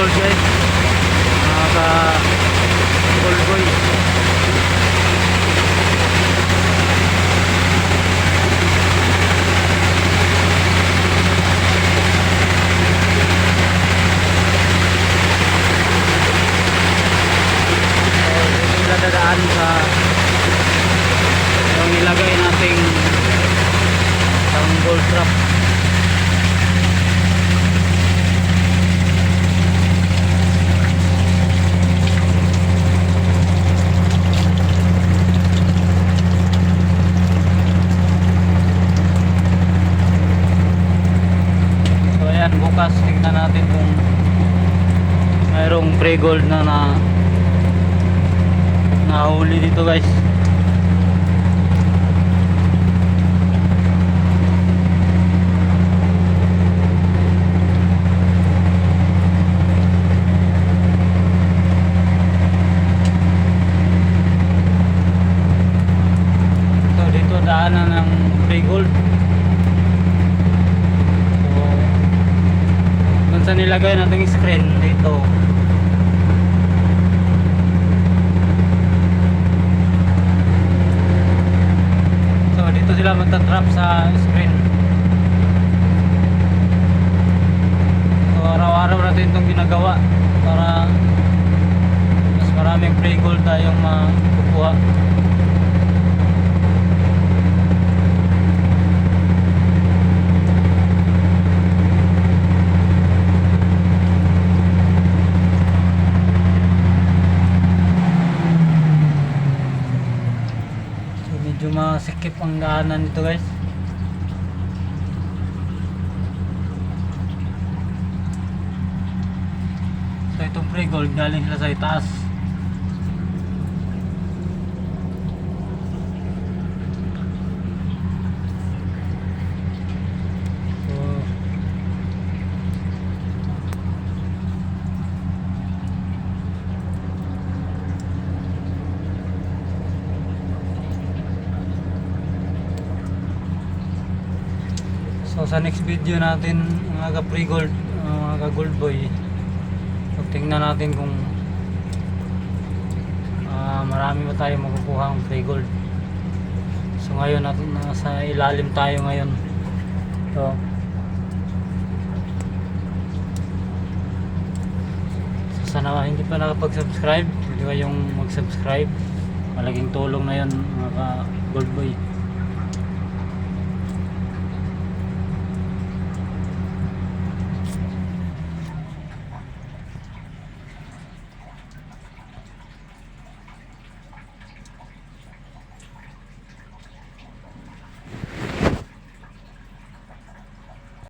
pre-gold guys. Mga ka gold boy. Dadaan sa yung nilagay nating isang gold trap. Ayan, bukas tingnan natin kung mayroong pre-gold na na nahuli dito guys. So dito daanan ng pre-gold. So, dun sa nilagay nating screen dito. So dito sila magta-trap sa screen. So araw-araw natin itong ginagawa para mas maraming play gold tayong makukuha. So medyo masikip ang daanan nito guys. So itong pre gold galing sila sa itaas. So So sa next video natin mga ka pre gold mga ka gold boy so, tingnan natin kung ah, marami ba tayo makukuha ang pre gold. So ngayon natin nasa ilalim tayo ngayon. So sana hindi pa nakapag subscribe hindi kayong mag subscribe malaking tulong na yun mga ka gold boy